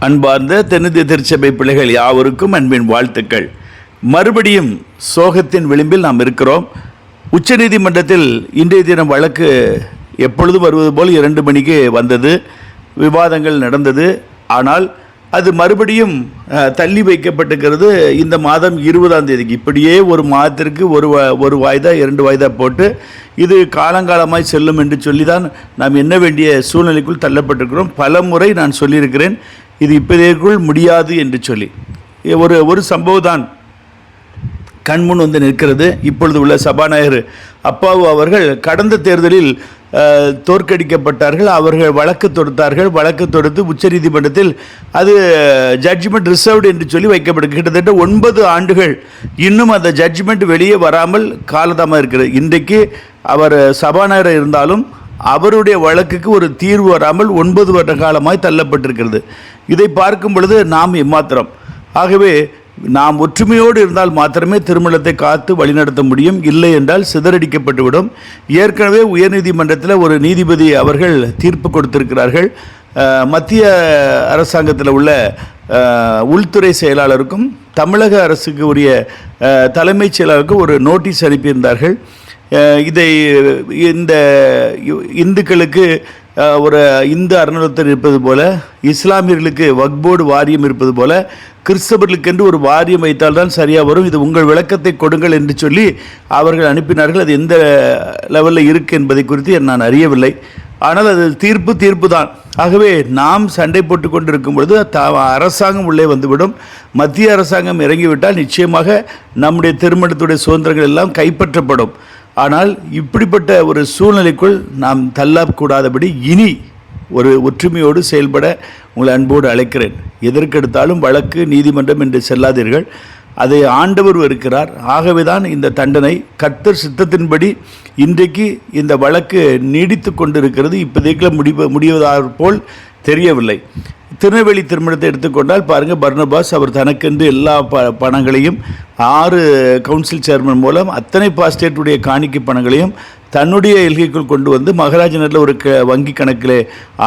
அன்பார்ந்த தென்னிந்திய திருச்சபை பிள்ளைகள் யாவருக்கும் அன்பின் வாழ்த்துக்கள். மறுபடியும் சோகத்தின் விளிம்பில் நாம் இருக்கிறோம். உச்சநீதிமன்றத்தில் இன்றைய தினம் வழக்கு எப்பொழுதும் வருவது போல் இரண்டு மணிக்கு வந்தது. விவாதங்கள் நடந்தது. ஆனால் அது மறுபடியும் தள்ளி வைக்கப்பட்டுக்கிறது இந்த மாதம் இருபதாம் தேதிக்கு. இப்படியே ஒரு மாதத்திற்கு ஒரு வா- ஒரு வாய்தா இரண்டு வாய்தா போட்டு இது காலங்காலமாய் செல்லும் என்று சொல்லி தான் நாம் என்ன வேண்டிய சூழ்நிலைக்குள் தள்ளப்பட்டிருக்கிறோம். பல முறை நான் சொல்லியிருக்கிறேன். இது இப்போதைக்குள் முடியாது என்று சொல்லி. ஒரு ஒரு சம்பவம் தான் கண்முன் வந்து நிற்கிறது. இப்பொழுது உள்ள சபாநாயகர் அப்பாவு அவர்கள் கடந்த தேர்தலில் தோற்கடிக்கப்பட்டார்கள். அவர்கள் வழக்கு தொடுத்தார்கள். வழக்கு தொடுத்து உச்சநீதிமன்றத்தில் அது ஜட்ஜ்மெண்ட் ரிசர்வ்டு என்று சொல்லி வைக்கப்படும் கிட்டத்தட்ட ஒன்பது ஆண்டுகள் இன்னும் அந்த ஜட்ஜ்மெண்ட் வெளியே வராமல் காலதாமம் இருக்கிறது. இன்றைக்கு அவர் சபாநாயகர் இருந்தாலும் அவருடைய வழக்குக்கு ஒரு தீர்வு வராமல் ஒன்பது வருட காலமாய் தள்ளப்பட்டிருக்கிறது. இதை பார்க்கும் பொழுது நாம் எம்மாத்திரம் ஆகவே நாம் ஒற்றுமையோடு இருந்தால் மாத்திரமே திருமணத்தை காத்து வழிநடத்த முடியும். இல்லை என்றால் சிதறடிக்கப்பட்டுவிடும். ஏற்கனவே உயர்நீதிமன்றத்தில் ஒரு நீதிபதி அவர்கள் தீர்ப்பு கொடுத்திருக்கிறார்கள். மத்திய அரசாங்கத்தில் உள்ள உள்துறை செயலாளருக்கும் தமிழக அரசுக்கு உரிய தலைமைச் செயலாளருக்கும் ஒரு நோட்டீஸ் அனுப்பியிருந்தார்கள். இதை இந்த இந்துக்களுக்கு ஒரு இந்து அறநிலையத்தர் இருப்பது போல இஸ்லாமியர்களுக்கு வக்போர்டு வாரியம் இருப்பது போல கிறிஸ்தவர்களுக்கென்று ஒரு வாரியம் வைத்தால்தான் சரியாக வரும். இது உங்கள் விளக்கத்தை கொடுங்கள் என்று சொல்லி அவர்கள் அனுப்பினார்கள். அது எந்த லெவலில் இருக்குது என்பதை குறித்து நான் அறியவில்லை. ஆனால் அது தீர்ப்பு தீர்ப்பு தான் ஆகவே நாம் சண்டை போட்டு கொண்டிருக்கும் பொழுது த அரசாங்கம் உள்ளே வந்துவிடும். மத்திய அரசாங்கம் இறங்கிவிட்டால் நிச்சயமாக நம்முடைய திருமணத்துடைய சுதந்திரங்கள் எல்லாம் கைப்பற்றப்படும். ஆனால் இப்படிப்பட்ட ஒரு சூழ்நிலைக்குள் நாம் தள்ளக்கூடாதபடி இனி ஒரு ஒற்றுமையோடு செயல்பட உங்களை அன்போடு அழைக்கிறேன். எதற்கெடுத்தாலும் வழக்கு நீதிமன்றம் என்று செல்லாதீர்கள். அதை ஆண்டவர் இருக்கிறார் ஆகவே தான் இந்த தண்டனை கர்த்தர் சித்தத்தின்படி இன்றைக்கு இந்த வழக்கு நீடித்து கொண்டிருக்கிறது. இப்போதைக்கு முடிவு முடிவதாக போல் தெரியவில்லை. திருநெல்வேலி திருமணத்தை எடுத்துக்கொண்டால் பாருங்கள் பர்னபாஸ் அவர் தனக்கென்று எல்லா ப பணங்களையும் ஆறு கவுன்சில் சேர்மன் மூலம் அத்தனை பாஸ்டேட்டுடைய காணிக்கை பணங்களையும் தன்னுடைய எல்கைக்குள் கொண்டு வந்து மகாராஜனரில் ஒரு க வங்கி கணக்கில்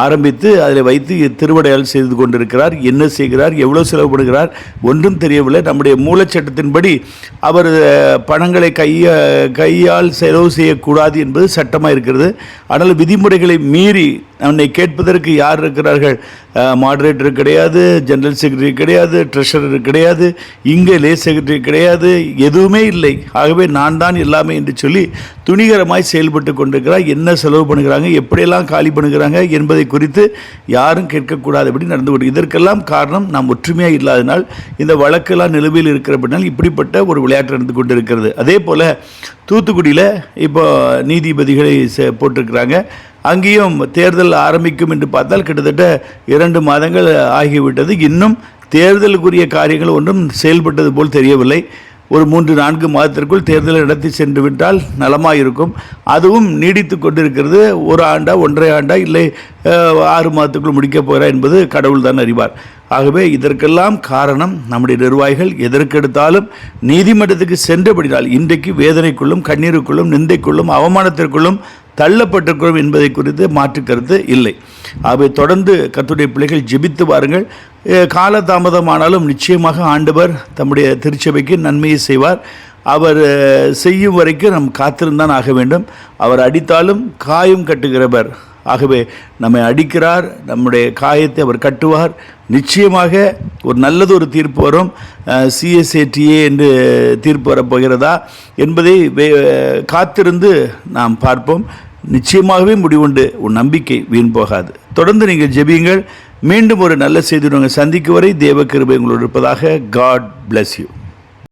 ஆரம்பித்து அதில் வைத்து திருவடையால் செய்து கொண்டிருக்கிறார். என்ன செய்கிறார்? எவ்வளோ செலவுபடுகிறார்? ஒன்றும் தெரியவில்லை. நம்முடைய மூலச்சட்டத்தின்படி அவர் பணங்களை கைய கையால் செலவு செய்யக்கூடாது என்பது சட்டமாக இருக்கிறது. ஆனால் விதிமுறைகளை மீறி அவனை கேட்பதற்கு யார் இருக்கிறார்கள்? மாடரேட்டர் கிடையாது ஜெனரல் செக்ரட்டரி கிடையாது ட்ரெஷரர் கிடையாது இங்கே லே செக்ரட்டரி கிடையாது எதுவுமே இல்லை. ஆகவே நான் தான் எல்லாமே என்று சொல்லி துணிகரமாய் செயல்பட்டு கொண்டிருக்கிறார். என்ன செலவு பண்ணுகிறாங்க எப்படியெல்லாம் காலி பண்ணுகிறாங்க என்பதை குறித்து யாரும் கேட்கக்கூடாதபடி நடந்து கொண்டு இதற்கெல்லாம் காரணம் நாம் ஒற்றுமையாக இல்லாதனால் இந்த வழக்கெல்லாம் நிலுவையில் இருக்கிறபடினால் இப்படிப்பட்ட ஒரு விளையாட்டு நடந்து கொண்டு இருக்கிறது அதே போல் தூத்துக்குடியில் இப்போ நீதிபதிகளை போட்டிருக்கிறாங்க. அங்கேயும் தேர்தல் ஆரம்பிக்கும் என்று பார்த்தால் கிட்டத்தட்ட இரண்டு மாதங்கள் ஆகிவிட்டது. இன்னும் தேர்தலுக்குரிய காரியங்கள் ஒன்றும் செயல்பட்டது போல் தெரியவில்லை. ஒரு மூன்று நான்கு மாதத்திற்குள் தேர்தலை நடத்தி சென்று விட்டால் நலமாக இருக்கும் அதுவும் நீடித்து கொண்டிருக்கிறது. ஒரு ஆண்டா ஒன்றரை ஆண்டா இல்லை ஆறு மாதத்துக்குள் முடிக்கப் போகிறா என்பது கடவுள் தான் அறிவார். ஆகவே இதற்கெல்லாம் காரணம் நம்முடைய நிர்வாகிகள். எதற்கெடுத்தாலும் நீதிமன்றத்துக்கு சென்றபடினால் இன்றைக்கு வேதனைக்குள்ளும் கண்ணீருக்குள்ளும் நிந்தைக்குள்ளும் அவமானத்திற்குள்ளும் தள்ளப்பட்டிருக்கிறோம் என்பதை குறித்து மாற்று கருத்து இல்லை. அவை தொடர்ந்து கத்துடைய பிள்ளைகள் ஜெபித்து வாருங்கள். காலதாமதமானாலும் நிச்சயமாக ஆண்டவர் தம்முடைய திருச்சபைக்கு நன்மையை செய்வார். அவர் செய்யும் வரைக்கும் நம் காத்திருந்தான் ஆக வேண்டும். அவர் அடித்தாலும் காயம் கட்டுகிறவர். ஆகவே நம்மை அடிக்கிறார் நம்முடைய காயத்தை அவர் கட்டுவார். நிச்சயமாக ஒரு நல்லது ஒரு தீர்ப்பு வரும். சிஎஸ்ஏடிஏ என்று தீர்ப்பு வரப்போகிறதா என்பதை வே- காத்திருந்து நாம் பார்ப்போம். நிச்சயமாகவே முடிவுண்டு. உன் நம்பிக்கை வீண் போகாது. தொடர்ந்து நீங்கள் ஜெபியுங்கள். மீண்டும் ஒரு நல்ல செய்தி உங்களை சந்திக்கும் வரை தேவ கிருபை உங்களோடு இருப்பதாக காட் பிளஸ் யூ